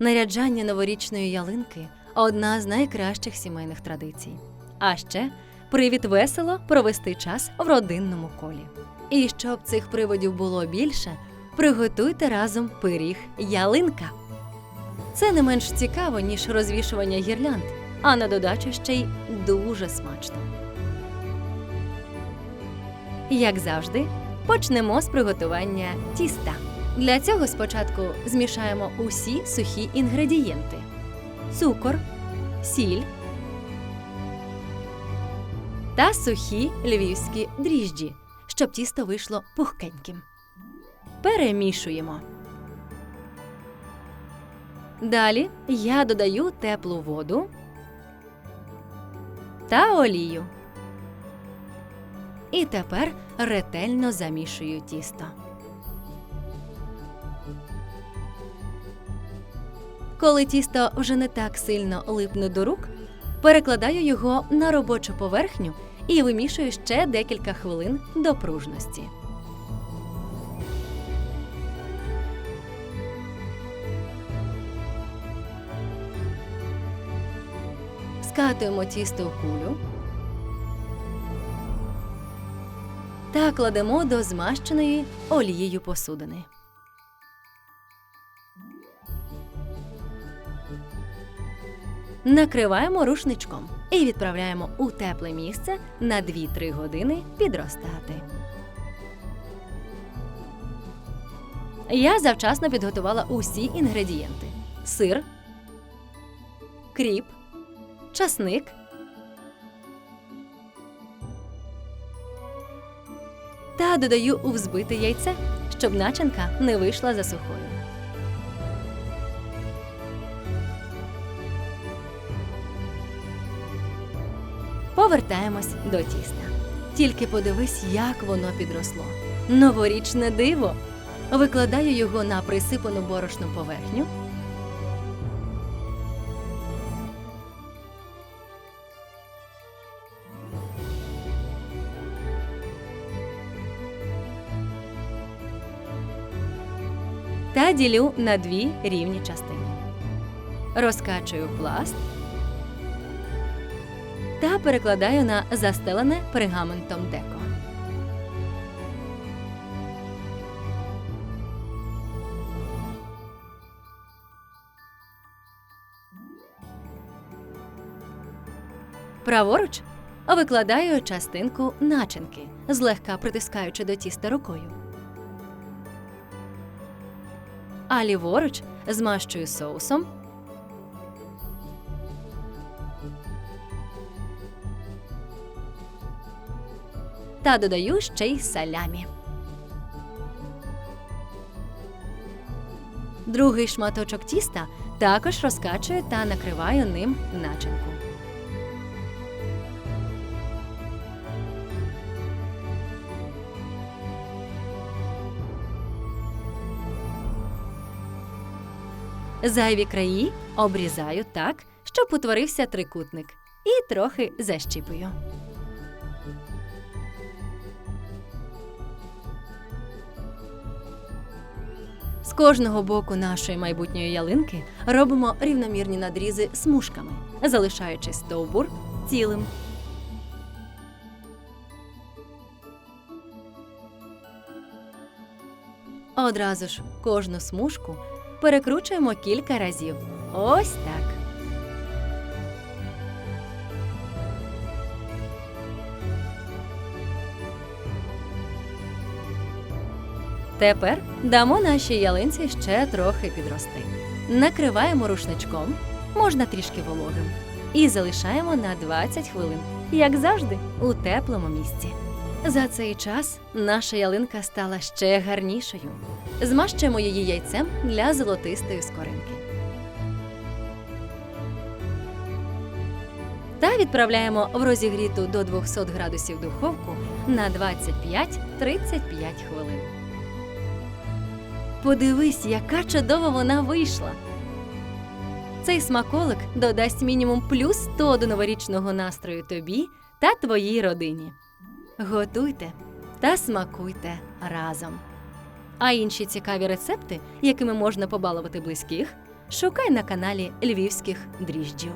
Наряджання новорічної ялинки одна з найкращих сімейних традицій. А ще привід весело провести час в родинному колі. І щоб цих приводів було більше, приготуйте разом пиріг ялинка. Це не менш цікаво, ніж розвішування гірлянд, а на додачу ще й дуже смачно. Як завжди, почнемо з приготування тіста. Для цього спочатку змішаємо усі сухі інгредієнти: цукор, сіль та сухі львівські дріжджі, щоб тісто вийшло пухкеньким. Перемішуємо. Далі я додаю теплу воду та олію. І тепер ретельно замішую тісто. Коли тісто вже не так сильно липне до рук, перекладаю його на робочу поверхню і вимішую ще декілька хвилин до пружності. Скатуємо тісто в кулю та кладемо до змащеної олією посудини. Накриваємо рушничком і відправляємо у тепле місце на 2-3 години підростати. Я завчасно підготувала усі інгредієнти: сир, кріп, часник. Та додаю у взбите яйце, щоб начинка не вийшла за сухою. Повертаємось до тіста. Тільки подивись, як воно підросло. Новорічне диво. Викладаю його на присипану борошном поверхню. Та ділю на дві рівні частини. Розкачую пласт та перекладаю на застелене пергаментом деко. Праворуч викладаю частинку начинки, злегка притискаючи до тіста рукою. А ліворуч змащую соусом та додаю ще й салямі. Другий шматочок тіста також розкачую та накриваю ним начинку. Зайві краї обрізаю так, щоб утворився трикутник, і трохи защіпую. Кожного боку нашої майбутньої ялинки робимо рівномірні надрізи смужками, залишаючи стовбур цілим. Одразу ж кожну смужку перекручуємо кілька разів. Ось так. Тепер дамо нашій ялинці ще трохи підрости. Накриваємо рушничком, можна трішки вологим, і залишаємо на 20 хвилин, як завжди, у теплому місці. За цей час наша ялинка стала ще гарнішою. Змащуємо її яйцем для золотистої скоринки. Та відправляємо в розігріту до 200 градусів духовку на 25-35 хвилин. Подивись, яка чудова вона вийшла. Цей смаколик додасть мінімум плюс 100 до новорічного настрою тобі та твоїй родині. Готуйте та смакуйте разом. А інші цікаві рецепти, якими можна побалувати близьких, шукай на каналі Львівських дріжджів.